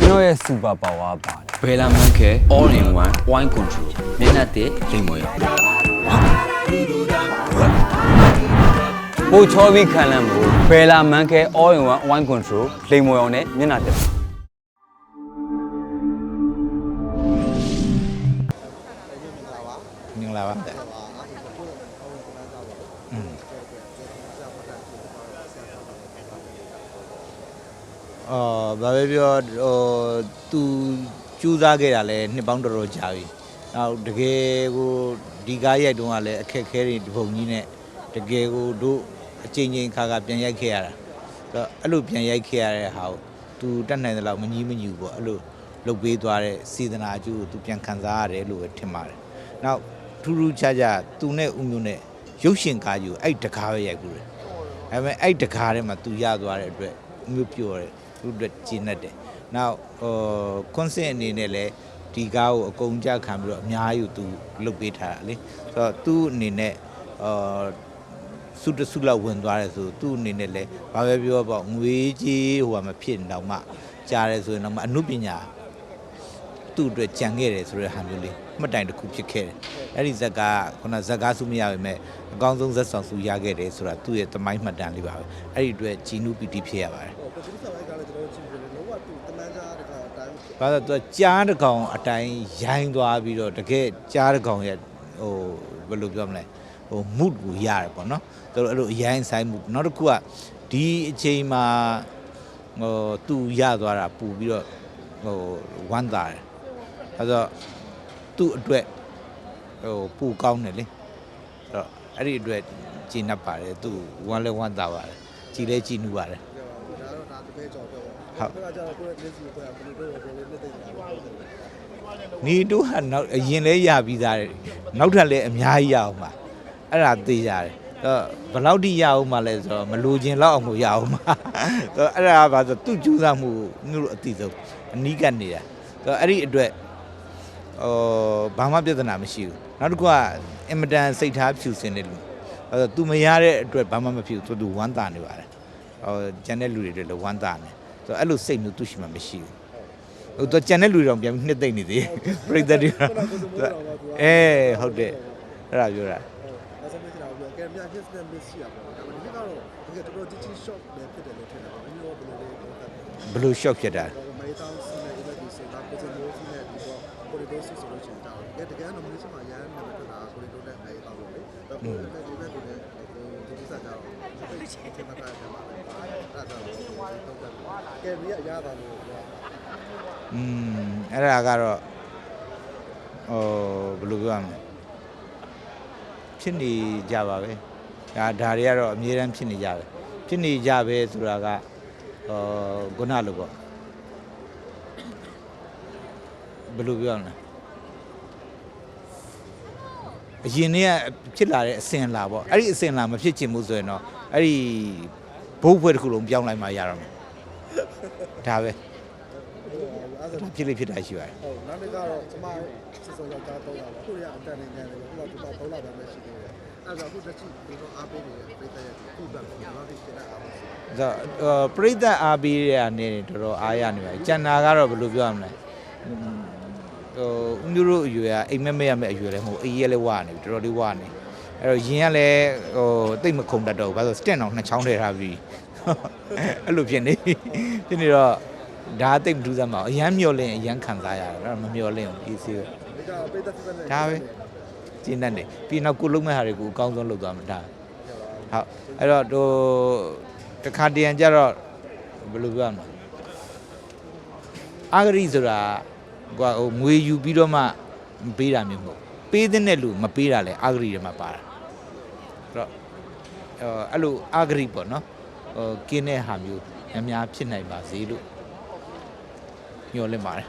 ကျွန်တော်ရဲ့ super power ပါတယ်ဘယ်လာမန်ခဲ all in one wine control မျက်နှာတစ်လိမ့်မွေပိုချောပြီးခံလန့်ဖို့ဘယ်လာမန်ခဲ all in one wine control လိမ်မွေအောင်နဲ့မျက်နှာတက်မင်္ဂလာပါ အော်ဘာပဲပြောဟိုသူကြိုးစားခဲ့တာလဲနှစ်ပေါင်းတော်တော်ကြာပြီ။နောက်တကယ်ကိုဒီကားရိုက်တုန်းကလည်းအခက်အခဲတွေဒီပုံကြီးနဲ့တကယ်ကိုတို့အချိန်ချင်းခါခါပြန်ရိုက်ခဲ့ရတာ။အဲ့တော့အဲ့လိုပြန်ရိုက်ခဲ့ရတဲ့ဟာကိုသူတက်နိုင်တဲ့လောက်မကြီးမညူပေါ့အဲ့လိုလုပ်ပေးသွားတဲ့စေတနာအကျိုးကိုသူပြန်ခံစားရတယ်လို့ပဲထင်ပါတယ်။နောက်ထူးထူးခြားခြားသူနဲ့ဦးမျိုးနဲ့ရုပ်ရှင်ကားကြီးကိုအဲ့တကားပဲရိုက်ကူတယ်။ဒါပေမဲ့အဲ့တကားထဲမှာသူရသွားတဲ့အတွက်ဦးမျိုးပြောတယ် သူ့အတွက်ကျဉ်တ်တယ်။နောက်ဟိုကွန်ဆင့်အနေနဲ့လည်းဒီကားကိုအကုန်ကြခံပြီးတော့အများကြီးသူလုပ်ပေးထားတာလေ။ဆိုတော့သူ့အနေနဲ့အာစုတစုလောက်ဝင်သွားတယ်ဆိုသူ့အနေနဲ့လည်းဘာပဲပြောပေါ့ငွေကြီးဟိုကမဖြစ်တော့မှကြားတယ်ဆိုရင်တော့မှအမှုပညာ သူ့အတွက်ကြံခဲ့တယ်ဆိုတဲ့ဟာမျိုးလေးမှတ်တိုင်တစ်ခုဖြစ်ခဲ့တယ်အဲ့ဒီဇက်ကခုနဇက်ကားစုမရပါပဲအကောင်းဆုံးဇက်ဆောင်စုရခဲ့တယ်ဆိုတာသူ့ရဲ့သမိုင်းမှတ်တမ်းလေးပါပဲအဲ့ဒီအတွက်ဂျီနူပီတီဖြစ်ရပါတယ်ဟိုပစ္စည်းဆောင်လိုက်ကလည်းကျွန်တော်တို့ကြည့်ပြီးတော့လောကသူတမန်ကြားတကောင်အတိုင်းဘာလို့လဲသူကကြားတစ်ကောင်အတိုင်းရိုင်းသွားပြီးတော့တကယ်ကြားတစ်ကောင်ရဲ့ဟိုဘယ်လိုပြောမလဲဟို mood ကိုရတယ်ပေါ့နော်သူတို့အဲ့လိုအရိုင်းဆိုင်မှုနောက်တစ်ခုကဒီအချိန်မှာဟိုသူရသွားတာပူပြီးတော့ဟိုဝမ်းသာတယ် အဲဆိုသူ့အတွက်ဟိုပူကောင်းတယ်လေအဲ့တော့အဲ့ဒီအတွက်ကြည်နပ်ပါတယ်သူဝမ်းလဲဝမ်းသာပါတယ်ကြည်လဲကြည်နူပါတယ်ဒါတော့ဒါတပည့်ကြော်ပြောဟုတ်ပါဒါကကျတော့ကိုယ့်ရဲ့ list ကိုကိုယ်ကဘယ်လိုတော့ဘယ်လိုလက်သိနေတာပါနေတို့ဟာနောက်အရင်လဲရပြီးသားတယ်နောက်ထပ်လဲအများကြီးရအောင်ပါအဲ့ဒါသိကြတယ်တော့ဘယ်လောက်ထိရအောင်မလဲဆိုတော့မလိုချင်တော့အောင်ကိုရအောင်ပါတော့အဲ့ဒါကဘာဆိုသူ့ကြိုးစားမှုကိုမျိုးတို့အတိဆုံးအနီးကပ်နေတာတော့အဲ့ဒီအတွက် ဟိုဘာမှပြဿနာမရှိဘူးနောက်တစ်ခုကအင်မတန်စိတ်ထားဖြူစင်တဲ့လူအဲ့တော့ तू မရတဲ့အတွက်ဘာမှမဖြစ်ဘူး तू ဝမ်းသာနေပါတယ်ဟိုကျန်တဲ့လူတွေတွေလည်းဝမ်းသာနေဆိုတော့အဲ့လိုစိတ်မျိုးသူ့ရှိမှမရှိဘူးဟိုတော့ကြံတဲ့လူတွေတော့ပြန်ပြီးနှစ်သိမ့်နေသေးပြိတ္တတွေတော့အဲဟုတ်တယ်အဲ့ဒါပြောတာအဲဆိုမေးချင်တာကကဲမြတ် hit နဲ့ miss ရှိရပါတော့ဒါပေမဲ့ဒီကတော့တကယ်တော်တော်ကြီးကြီး shot ပဲဖြစ်တယ်လို့ထင်တာပါဘယ်လိုဘယ်လိုလဲတော့ဘယ်လို shock ဖြစ်တာမေးတောင်းစီနဲ့ event စီတော့ကိုယ်စမိုးစီနဲ့ဒီတော့ကိုရီဒိုဆိုဆို လို့ရှိရင်တောင်းကဲတကယ်တော့မင်းစမှာရမ်းနေတယ်တာကိုရီဒိုနဲ့အဲတောင်းလို့လေတော့ကိုရီဒိုနဲ့ဒီဘက်ကိုလည်းဒီကိစ္စကြောင့်ဒီကိစ္စမှာထားတယ်မှာအဲ့ဒါတော့ကဲမြတ်ရတာလို့ပြောอืมအဲ့ဒါကတော့ဟိုဘယ်လိုပြောရမလဲဖြစ်နေကြပါပဲဒါဒါတွေကတော့အမြဲတမ်းဖြစ်နေကြပဲဖြစ်နေကြပဲဆိုတာကဟိုခုနလိုပေါ့ဘယ်လိုပြောရမလဲ အရင်နေ့ကဖြစ်လာတဲ့အစင်လာပေါ့အဲ့ဒီအစင်လာမဖြစ်ချင်ဘူးဆိုရင်တော့အဲ့ဒီဘုတ်ဖွဲ့တစ်ခုလုံးပြောင်းလိုက်မှရတော့မယ်ဒါပဲအဲ့ဒါဒါဖြစ်လိဖြစ်တာရှိပါတယ်ဟုတ်နောက်တစ်ကတော့ကျမစစ်စုံယောက်ျား3ယောက်ခုရအတန်နေနေတယ်ခုကဒီမှာ3လပဲရှိသေးတယ်အဲ့ဒါအခုတက်ကြည့်ပြီးတော့အားပေးနေတဲ့ပြည်သက်ရဲ့ခုကနောက်တစ်ချက်အားပေးဆိုတော့ပရိသတ်အားပေးရတဲ့အနေနဲ့တော်တော်အားရနေပါတယ်ကျန်တာကတော့ဘယ်လိုပြောရမလဲ ဟိုဦးမျိုးတို့အရွယ်ကအိမ်မက်မက်ရမယ့်အရွယ်လည်းမဟုတ်အေးရဲလည်းဝါနေပြီတော်တော်လေးဝါနေအဲ့တော့ရင်ကလည်းဟိုတိတ်မခုံတတ်တော့ဘူးဘာလို့စတက်အောင်နှစ်ချောင်းထည့်ထားပြီးအဲ့လိုဖြစ်နေဖြစ်နေတော့ဒါတိတ်မထူးစမ်းပါဘူးအရန်မျောလင်းအရန်ခံစားရတယ်အဲ့တော့မမျောလင်းဘူးအေးဆေးပဲဒါကပြည်သက်စစ်နဲ့ဒါပဲကျင်းတတ်တယ်ပြီးနောက်ကိုလုံးမဲ့ဟာတွေကိုအကောင်းဆုံးလုပ်သွားမှာဒါဟုတ်အဲ့တော့ဟိုတခါတရံကြတော့ဘယ်လိုပြောရမလဲအာဂရိဆိုတာကွာ ဟိုငွေယူပြီးတော့မှပေးတာမျိုးမဟုတ်ပေးတဲ့လူမပေးတာလဲအာဂရိတွေမှာပါတာအဲ့တော့အဲ့လိုအာဂရိပေါ့နော်ဟိုကင်းတဲ့ဟာမျိုးများများဖြစ်နိုင်ပါစေလို့ညှော်လင့်ပါတယ်